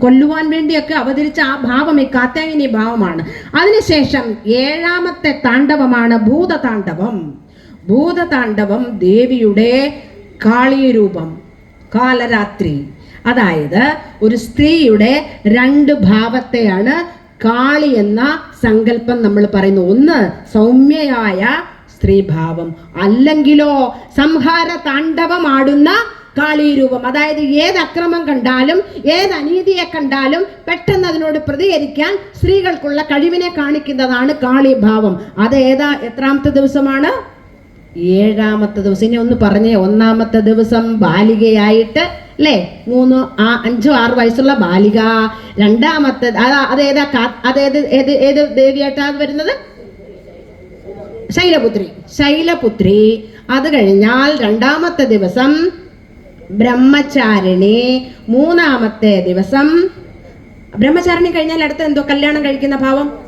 കൊല്ലുവാൻ വേണ്ടിയൊക്കെ അവതരിച്ച ആ ഭാവം ഈ കാത്യായനി ഭാവമാണ്. അതിനുശേഷം ഏഴാമത്തെ താണ്ഡവമാണ് ഭൂതതാണ്ഡവം. ഭൂതതാണ്ഡവം ദേവിയുടെ കാളീരൂപം കാലരാത്രി. അതായത് ഒരു സ്ത്രീയുടെ രണ്ട് ഭാവത്തെയാണ് കാളി എന്ന സങ്കല്പം നമ്മൾ പറയുന്നു. ഒന്ന് സൗമ്യയായ സ്ത്രീഭാവം. അല്ലെങ്കിലോ സംഹാര താണ്ഡവമാടുന്ന കാളീരൂപം അതായത് ഏത് അക്രമം കണ്ടാലും ഏത് അനീതിയെ കണ്ടാലും പെട്ടെന്ന് അതിനോട് പ്രതികരിക്കാൻ സ്ത്രീകൾക്കുള്ള കഴിവിനെ കാണിക്കുന്നതാണ് കാളീഭാവം. അത് ഏതാ? എത്രാമത്തെ ദിവസമാണ്? ഏഴാമത്തെ ദിവസം. ഇനി ഒന്ന് പറഞ്ഞേ ഒന്നാമത്തെ ദിവസം ബാലികയായിട്ട് അല്ലേ? മൂന്ന് ആ അഞ്ചോ ആറ് വയസ്സുള്ള ബാലിക. രണ്ടാമത്തെ അതാ- അതേതാ അതേത് ഏത് ഏത് ദേവിയായിട്ടാണ് വരുന്നത്? ശൈലപുത്രി. ശൈലപുത്രി. അത് കഴിഞ്ഞാൽ രണ്ടാമത്തെ ദിവസം ബ്രഹ്മചാരിണി. മൂന്നാമത്തെ ദിവസം. ബ്രഹ്മചാരിണി കഴിഞ്ഞാൽ അടുത്ത എന്തോ കല്യാണം കഴിക്കുന്ന ഭാവം?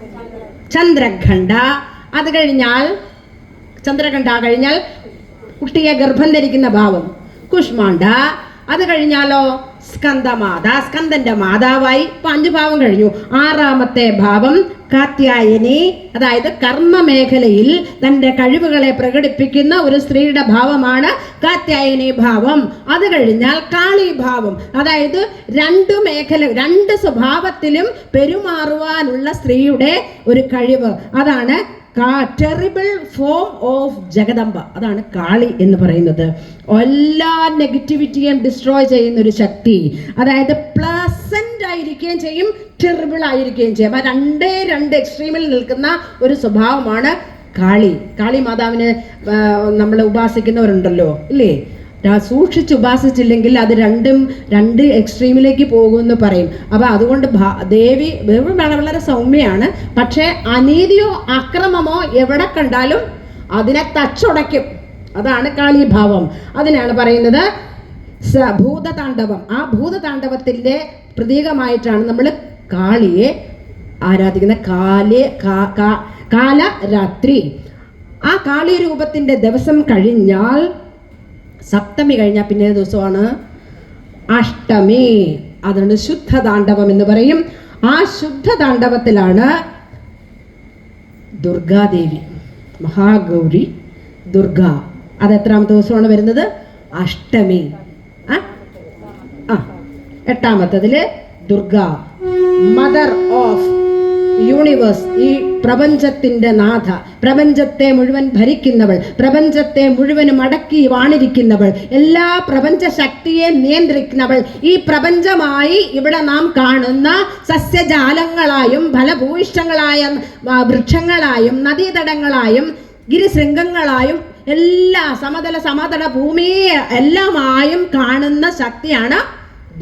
ചന്ദ്രഖണ്ഡ. അത് കഴിഞ്ഞാൽ ചന്ദ്രഖണ്ഡ കഴിഞ്ഞാൽ കുട്ടിയെ ഗർഭം ധരിക്കുന്ന ഭാവം. കുഷ്മാണ്ഡ. അത് കഴിഞ്ഞാലോ സ്കന്ദമാത സ്കന്ദന്റെ മാതാവായി ഇപ്പൊ അഞ്ച് ഭാവം കഴിഞ്ഞു. ആറാമത്തെ ഭാവം കാത്യായനി അതായത് കർമ്മ മേഖലയിൽ തന്റെ കഴിവുകളെ പ്രകടിപ്പിക്കുന്ന ഒരു സ്ത്രീയുടെ ഭാവമാണ് കാത്യായനി ഭാവം. അത് കഴിഞ്ഞാൽ കാളി ഭാവം. അതായത് രണ്ട് മേഖല രണ്ട് സ്വഭാവത്തിലും പെരുമാറുവാനുള്ള സ്ത്രീയുടെ ഒരു കഴിവ്. അതാണ് ടെറിബിൾ ഫോം ഓഫ് ജഗദംബ. അതാണ് കാളി എന്ന് പറയുന്നത്. എല്ലാ നെഗറ്റിവിറ്റിയും ഡിസ്ട്രോയ് ചെയ്യുന്ന ഒരു ശക്തി. അതായത് പ്ലസന്റ് ആയിരിക്കുകയും ചെയ്യും ടെറിബിൾ ആയിരിക്കുകയും ചെയ്യും. ആ രണ്ടേ രണ്ട് എക്സ്ട്രീമിൽ നിൽക്കുന്ന ഒരു സ്വഭാവമാണ് കാളി. കാളി മാതാവിനെ നമ്മൾ ഉപാസിക്കുന്നവരുണ്ടല്ലോ ഇല്ലേ? സൂക്ഷിച്ച് ഉപാസിച്ചില്ലെങ്കിൽ അത് രണ്ടും രണ്ട് എക്സ്ട്രീമിലേക്ക് പോകുമെന്ന് പറയും. അപ്പോൾ അതുകൊണ്ട് ദേവി വളരെ സൗമ്യയാണ് പക്ഷേ അനീതിയോ അക്രമമോ എവിടെ കണ്ടാലും അതിനെ തച്ചുടയ്ക്കും. അതാണ് കാളീഭാവം. അതിനാണ് പറയുന്നത് ഭൂതതാണ്ഡവം. ആ ഭൂതതാണ്ഡവത്തിന്റെ പ്രതീകമായിട്ടാണ് നമ്മൾ കാളിയെ ആരാധിക്കുന്ന കാലേ കാലരാത്രി. ആ കാളി രൂപത്തിന്റെ ദിവസം കഴിഞ്ഞാൽ സപ്തമി കഴിഞ്ഞാൽ പിന്നെ ദിവസമാണ് അഷ്ടമി. അതുകൊണ്ട് ശുദ്ധതാണ്ഡവം എന്ന് പറയും. ആ ശുദ്ധ ശുദ്ധതാണ്ഡവത്തിലാണ് ദുർഗാദേവി മഹാഗൗരി ദുർഗ. അത് എത്രാമത്തെ ദിവസമാണ് വരുന്നത്? അഷ്ടമി. ആ. എട്ടാമത്തതിൽ ദുർഗ മദർ ഓഫ് യൂണിവേഴ്സ്. ഈ പ്രപഞ്ചത്തിന്റെ നാഥ പ്രപഞ്ചത്തെ മുഴുവൻ ഭരിക്കുന്നവൾ പ്രപഞ്ചത്തെ മുഴുവനും അടക്കി വാണിരിക്കുന്നവൾ എല്ലാ പ്രപഞ്ച ശക്തിയെ നിയന്ത്രിക്കുന്നവൾ. ഈ പ്രപഞ്ചമായി ഇവിടെ നാം കാണുന്ന സസ്യജാലങ്ങളായും ഫലഭൂയിഷ്ടങ്ങളായ വൃക്ഷങ്ങളായും നദീതടങ്ങളായും ഗിരിശൃംഗങ്ങളായും എല്ലാ സമതല സമതല ഭൂമിയെ എല്ലാമായും കാണുന്ന ശക്തിയാണ്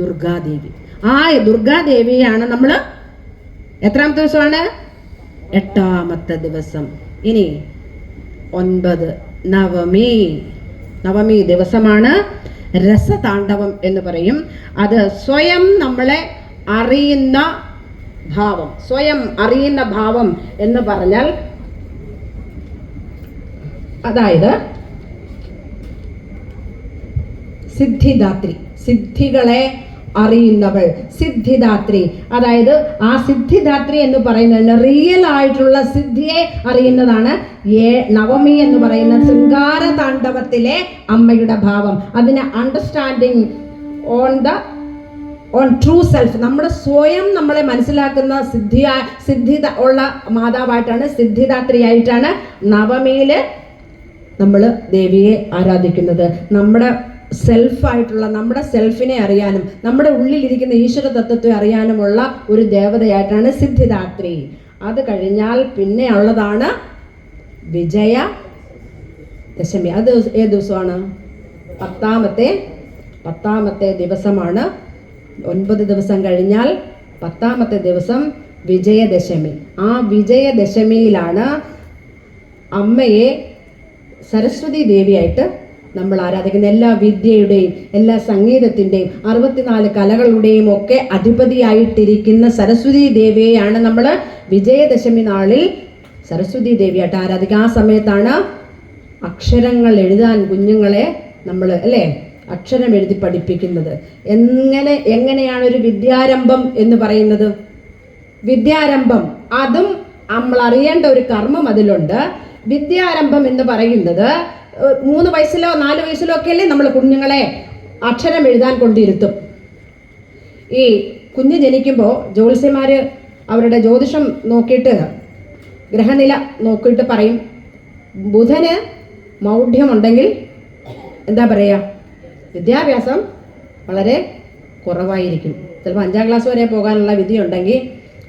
ദുർഗാദേവി. ആ ദുർഗാദേവിയാണ് നമ്മൾ എത്രാമത്തെ ദിവസമാണ്? എട്ടാമത്തെ ദിവസം. ഇനി ഒൻപത് നവമി. നവമി ദിവസമാണ് രസതാണ്ഡവം എന്ന് പറയും. അത് സ്വയം നമ്മളെ അറിയുന്ന ഭാവം. സ്വയം അറിയുന്ന ഭാവം എന്ന് പറഞ്ഞാൽ അതായത് സിദ്ധിദാത്രി. സിദ്ധികളെ അറിയുന്നവൾ. സിദ്ധിദാത്രി. അതായത് ആ സിദ്ധിദാത്രി എന്ന് പറയുന്നതിന് റിയൽ ആയിട്ടുള്ള സിദ്ധിയെ അറിയുന്നതാണ് ഏ നവമി എന്ന് പറയുന്ന ശൃംഗാര താണ്ഡവത്തിലെ അമ്മയുടെ ഭാവം. അതിന് understanding on the on true self നമ്മുടെ സ്വയം നമ്മളെ മനസ്സിലാക്കുന്ന സിദ്ധിയ സിദ്ധി ഉള്ള മാതാവായിട്ടാണ് സിദ്ധിദാത്രിയായിട്ടാണ് നവമിയിൽ നമ്മൾ ദേവിയെ ആരാധിക്കുന്നത്. നമ്മുടെ സെൽഫായിട്ടുള്ള നമ്മുടെ സെൽഫിനെ അറിയാനും നമ്മുടെ ഉള്ളിലിരിക്കുന്ന ഈശ്വര തത്വത്തെ അറിയാനുമുള്ള ഒരു ദേവതയായിട്ടാണ് സിദ്ധിദാത്രി. അത് കഴിഞ്ഞാൽ പിന്നെ ഉള്ളതാണ് വിജയ ദശമി. അത് ഏത് ദിവസമാണ്? പത്താമത്തെ പത്താമത്തെ ദിവസമാണ്. ഒൻപത് ദിവസം കഴിഞ്ഞാൽ പത്താമത്തെ ദിവസം വിജയദശമി. ആ വിജയദശമിയിലാണ് അമ്മയെ സരസ്വതി ദേവിയായിട്ട് നമ്മൾ ആരാധിക്കുന്ന എല്ലാ വിദ്യയുടെയും എല്ലാ സംഗീതത്തിന്റെയും അറുപത്തിനാല് കലകളുടെയും ഒക്കെ അധിപതിയായിട്ടിരിക്കുന്ന സരസ്വതി ദേവിയെയാണ് നമ്മൾ വിജയദശമി നാളിൽ സരസ്വതി ദേവിയായിട്ട് ആരാധിക്കുക. ആ സമയത്താണ് അക്ഷരങ്ങൾ എഴുതാൻ കുഞ്ഞുങ്ങളെ നമ്മൾ അല്ലേ? അക്ഷരം എഴുതി പഠിപ്പിക്കുന്നത്. എങ്ങനെ എങ്ങനെയാണ് ഒരു വിദ്യാരംഭം എന്ന് പറയുന്നത്? വിദ്യാരംഭം അതും നമ്മൾ അറിയേണ്ട ഒരു കർമ്മം അതിലുണ്ട്. വിദ്യാരംഭം എന്ന് പറയുന്നത് മൂന്ന് വയസ്സിലോ നാല് വയസ്സിലോ ഒക്കെ അല്ലേ നമ്മൾ കുഞ്ഞുങ്ങളെ അക്ഷരം എഴുതാൻ കൊണ്ടിരുത്തും ഈ കുഞ്ഞ് ജനിക്കുമ്പോൾ ജ്യോത്സ്യന്മാർ അവരുടെ ജ്യോതിഷം നോക്കിയിട്ട് ഗ്രഹനില നോക്കിയിട്ട് പറയും ബുധന് മൗഢ്യമുണ്ടെങ്കിൽ എന്താ പറയുക വിദ്യാഭ്യാസം വളരെ കുറവായിരിക്കും. ചിലപ്പോൾ അഞ്ചാം ക്ലാസ് വരെ പോകാനുള്ള വിധിയുണ്ടെങ്കിൽ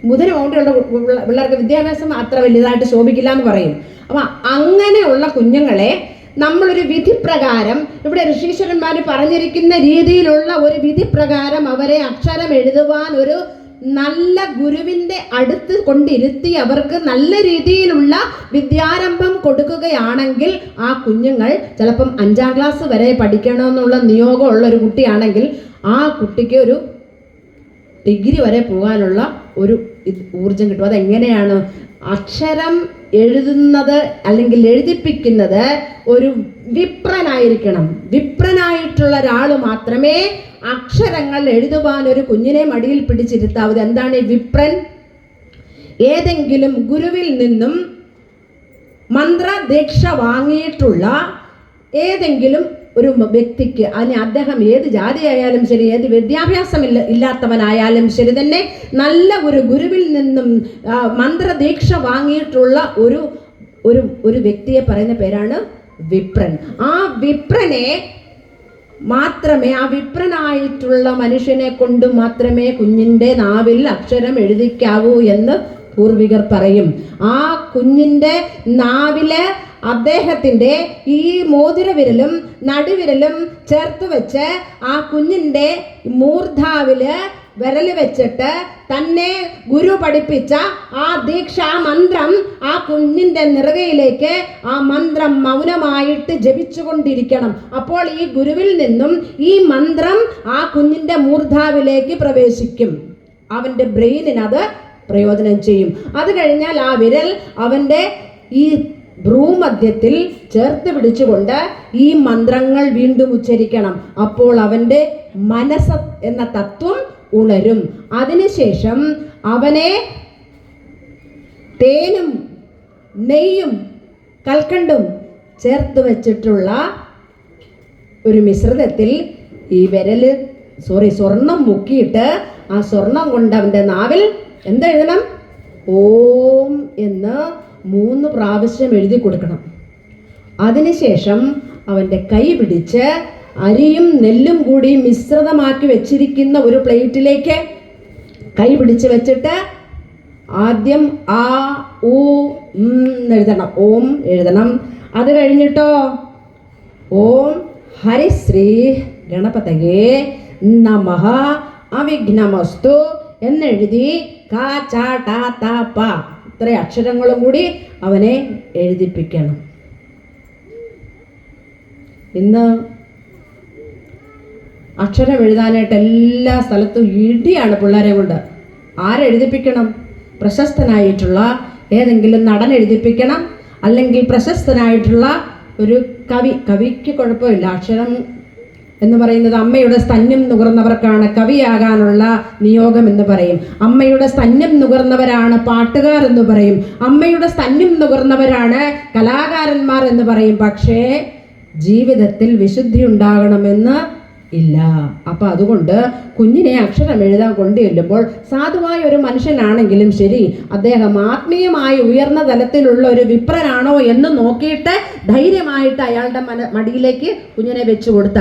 ബുധന് മൗഢ്യമുള്ള പിള്ള- പിള്ളേർക്ക് വിദ്യാഭ്യാസം അത്ര വലുതായിട്ട് ശോഭിക്കില്ല എന്ന് പറയും. അപ്പം അങ്ങനെയുള്ള കുഞ്ഞുങ്ങളെ നമ്മളൊരു വിധി പ്രകാരം ഇവിടെ ഋഷീശ്വരന്മാർ പറഞ്ഞിരിക്കുന്ന രീതിയിലുള്ള ഒരു വിധി പ്രകാരം അവരെ അക്ഷരം എഴുതുവാൻ ഒരു നല്ല ഗുരുവിന്റെ അടുത്ത് കൊണ്ടിരുത്തി അവർക്ക് നല്ല രീതിയിലുള്ള വിദ്യാരംഭം കൊടുക്കുകയാണെങ്കിൽ ആ കുഞ്ഞുങ്ങൾ ചിലപ്പം അഞ്ചാം ക്ലാസ് വരെ പഠിക്കണമെന്നുള്ള നിയോഗമുള്ള ഒരു കുട്ടിയാണെങ്കിൽ ആ കുട്ടിക്ക് ഒരു ഡിഗ്രി വരെ പോകാനുള്ള ഒരു ഊർജം കിട്ടും. അതെങ്ങനെയാണ് അക്ഷരം എഴുതുന്നത് അല്ലെങ്കിൽ എഴുതിപ്പിക്കുന്നത് ഒരു വിപ്രനായിരിക്കണം. വിപ്രനായിട്ടുള്ള ഒരാൾ മാത്രമേ അക്ഷരങ്ങൾ എഴുതുവാൻ ഒരു കുഞ്ഞിനെ മടിയിൽ പിടിച്ചിരുത്താവൂ. എന്താണ് ഈ വിപ്രൻ? ഏതെങ്കിലും ഗുരുവിൽ നിന്നും മന്ത്രദീക്ഷ വാങ്ങിയിട്ടുള്ള ഏതെങ്കിലും ഒരു വ്യക്തിക്ക് അതിന് അദ്ദേഹം ഏത് ജാതിയായാലും ശരി ഏത് വിദ്യാഭ്യാസമില്ല ഇല്ലാത്തവനായാലും ശരി തന്നെ നല്ല ഒരു ഗുരുവിൽ നിന്നും മന്ത്രദീക്ഷ വാങ്ങിയിട്ടുള്ള ഒരു ഒരു ഒരു വ്യക്തിയെ പറയുന്ന പേരാണ് വിപ്രൻ. ആ വിപ്രനെ മാത്രമേ ആ വിപ്രനായിട്ടുള്ള മനുഷ്യനെ കൊണ്ട് മാത്രമേ കുഞ്ഞിന്റെ നാവിൽ അക്ഷരം എഴുതിക്കാവൂ എന്ന് പൂർവികർ പറയും. ആ കുഞ്ഞിന്റെ നാവിൽ അദ്ദേഹത്തിന്റെ ഈ മോതിരവിരലും നടുവിരലും ചേർത്ത് വെച്ച് ആ കുഞ്ഞിന്റെ മൂർധാവിൽ വിരൽ വെച്ചിട്ട് തന്നെ ഗുരു പഠിപ്പിച്ച ആ ദീക്ഷ ആ മന്ത്രം ആ കുഞ്ഞിന്റെ നിറകയിലേക്ക് ആ മന്ത്രം മൗനമായിട്ട് ജപിച്ചുകൊണ്ടിരിക്കണം അപ്പോൾ ഈ ഗുരുവിൽ നിന്നും ഈ മന്ത്രം ആ കുഞ്ഞിന്റെ മൂർധാവിലേക്ക് പ്രവേശിക്കും. അവന്റെ ബ്രെയിനിനത് പ്രയോജനം ചെയ്യും. അത് കഴിഞ്ഞാൽ ആ വിരൽ അവന്റെ ഈ ഭ്രൂമധ്യത്തിൽ ചേർത്ത് പിടിച്ചുകൊണ്ട് ഈ മന്ത്രങ്ങൾ വീണ്ടും ഉച്ചരിക്കണം. അപ്പോൾ അവന്റെ മനസ്സ് എന്ന തത്വം ഉണരും. അതിനുശേഷം അവനെ തേനും നെയ്യും കൽക്കണ്ടും ചേർത്ത് വെച്ചിട്ടുള്ള ഒരു മിശ്രിതത്തിൽ ഈ വിരൽ സോറി സ്വർണം മുക്കിയിട്ട് ആ സ്വർണം കൊണ്ട് അവന്റെ നാവിൽ എന്തെഴുതണം? ഓം എന്ന് മൂന്ന് പ്രാവശ്യം എഴുതി കൊടുക്കണം. അതിനുശേഷം അവന്റെ കൈ പിടിച്ച് അരിയും നെല്ലും കൂടി മിശ്രിതമാക്കി വെച്ചിരിക്കുന്ന ഒരു പ്ലേറ്റിലേക്ക് കൈ പിടിച്ച് വെച്ചിട്ട് ആദ്യം ആ ഊ എഴുതണം. ഓം എഴുതണം. അത് കഴിഞ്ഞിട്ടോ? ഓം ഹരിശ്രീ ഗണപതയേ നമഹ അവിഘ്നമസ്തു എന്നെഴുതി കാ ചാ ടാ താ ഇത്ര അക്ഷരങ്ങളും കൂടി അവനെ എഴുതിപ്പിക്കണം. ഇന്ന് അക്ഷരം എഴുതാനായിട്ട് എല്ലാ സ്ഥലത്തും ഇടിയാണ് പിള്ളേരെ കൊണ്ട്. ആരെഴുതിപ്പിക്കണം? പ്രശസ്തനായിട്ടുള്ള ഏതെങ്കിലും നടൻ എഴുതിപ്പിക്കണം? അല്ലെങ്കിൽ പ്രശസ്തനായിട്ടുള്ള ഒരു കവി. കവിക്ക് കുഴപ്പമില്ല. അക്ഷരം എന്ന് പറയുന്നത് അമ്മയുടെ സ്തന്യം നുകർന്നവർക്കാണ് കവിയാകാനുള്ള നിയോഗം എന്ന് പറയും. അമ്മയുടെ സ്തന്യം നുകർന്നവരാണ് പാട്ടുകാർ എന്ന് പറയും. അമ്മയുടെ സ്തന്യം നുകർന്നവരാണ് കലാകാരന്മാർ എന്ന് പറയും. പക്ഷേ ജീവിതത്തിൽ വിശുദ്ധി ഉണ്ടാകണമെന്ന് ഇല്ല. അപ്പൊ അതുകൊണ്ട് കുഞ്ഞിനെ അക്ഷരം എഴുതാൻ കൊണ്ടുചെല്ലുമ്പോൾ സാധുവായ ഒരു മനുഷ്യനാണെങ്കിലും ശരി അദ്ദേഹം ആത്മീയമായി ഉയർന്ന തലത്തിലുള്ള ഒരു വിപ്രനാണോ എന്ന് നോക്കിയിട്ട് ധൈര്യമായിട്ട് അയാളുടെ മടിയിലേക്ക് കുഞ്ഞിനെ വെച്ചു കൊടുത്ത